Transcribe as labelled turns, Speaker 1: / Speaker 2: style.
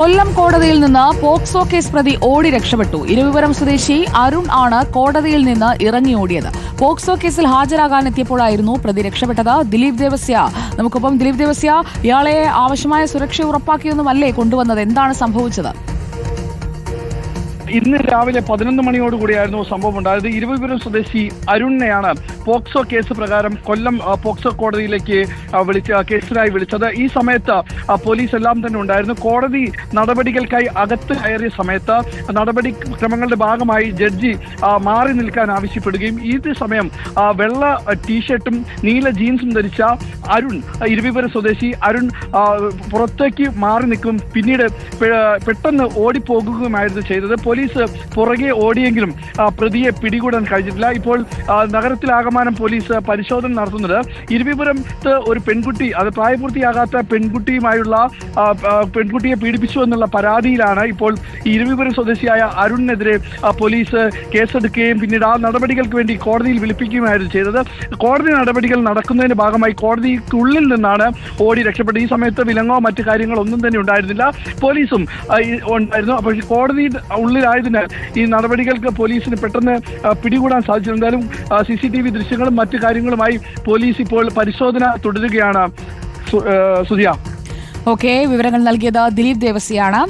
Speaker 1: കൊല്ലം കോടതിയിൽ നിന്ന് POCSO case പ്രതി ഓടി രക്ഷപ്പെട്ടു. ഇരുവിപുരം സ്വദേശി അരുൺ ആണ് കോടതിയിൽ നിന്ന് ഇറങ്ങി ഓടിയത്. പോക്സോ കേസിൽ ഹാജരാകാൻ എത്തിയപ്പോഴായിരുന്നു പ്രതി രക്ഷപ്പെട്ടത്. ദിലീപ് ദേവസ്യ നമുക്കൊപ്പം ദിലീപ് ദേവസ്യ ഇയാളെ ആവശ്യമായ സുരക്ഷ ഉറപ്പാക്കിയൊന്നുമല്ലേ കൊണ്ടുവന്നത്? എന്താണ് സംഭവിച്ചത്?
Speaker 2: ഇന്ന് രാവിലെ പതിനൊന്ന് മണിയോടുകൂടിയായിരുന്നു സംഭവം ഉണ്ടായത്. ഇരുപതിപുരം സ്വദേശി അരുണിനെയാണ് പോക്സോ കേസ് പ്രകാരം കൊല്ലം പോക്സോ കോടതിയിലേക്ക് വിളിച്ച കേസിലായി വിളിച്ചത്. ഈ സമയത്ത് പോലീസ് എല്ലാം തന്നെ ഉണ്ടായിരുന്നു. കോടതി നടപടികൾക്കായി അകത്ത് കയറിയ സമയത്ത് നടപടി ക്രമങ്ങളുടെ ഭാഗമായി ജഡ്ജി മാറി നിൽക്കാൻ ആവശ്യപ്പെടുകയും ഈ സമയം വെള്ള ടീഷർട്ടും നീല ജീൻസും ധരിച്ച അരുൺ ഇരുവിപുരം സ്വദേശി അരുൺ പുറത്തേക്ക് മാറി നിൽക്കും. പിന്നീട് പെട്ടെന്ന് ഓടിപ്പോകുകയുമായിരുന്നു ചെയ്തത്. പോലീസ് പുറകെ ഓടിയെങ്കിലും പ്രതിയെ പിടികൂടാൻ കഴിഞ്ഞിട്ടില്ല. ഇപ്പോൾ നഗരത്തിലാകമാനം പോലീസ് പരിശോധന നടത്തുന്നത് ഇരുവിപുരത്ത് ഒരു പെൺകുട്ടി അത് പ്രായപൂർത്തിയാകാത്ത പെൺകുട്ടിയുമായുള്ള പെൺകുട്ടിയെ പീഡിപ്പിച്ചു എന്നുള്ള പരാതിയിലാണ് ഇപ്പോൾ ഇരുവിപുരം സ്വദേശിയായ അരുണിനെതിരെ പോലീസ് കേസെടുക്കുകയും പിന്നീട് ആ നടപടികൾക്ക് വേണ്ടി കോടതിയിൽ വിളിപ്പിക്കുകയുമായിരുന്നു ചെയ്തത്. കോടതി നടപടികൾ നടക്കുന്നതിന്റെ ഭാഗമായി കോടതിക്കുള്ളിൽ നിന്നാണ് ഓടി രക്ഷപ്പെട്ടത്. ഈ സമയത്ത് വിലങ്ങോ മറ്റു കാര്യങ്ങളോ ഒന്നും തന്നെ ഉണ്ടായിരുന്നില്ല. പോലീസും ഉണ്ടായിരുന്നു. അപ്പോൾ കോടതി ഉള്ളിലായതിനാൽ ഈ നടപടികൾക്ക് പോലീസിന് പെട്ടെന്ന് പിടികൂടാൻ സാധിച്ചു എന്തായാലും സി സി ടി വി ദൃശ്യങ്ങളും മറ്റു കാര്യങ്ങളുമായി പോലീസ് ഇപ്പോൾ പരിശോധന തുടരുകയാണ് സുധിയ.
Speaker 1: ഓക്കെ വിവരങ്ങൾ നൽകിയത് ദിലീപ് ദേവസ്യാണ്.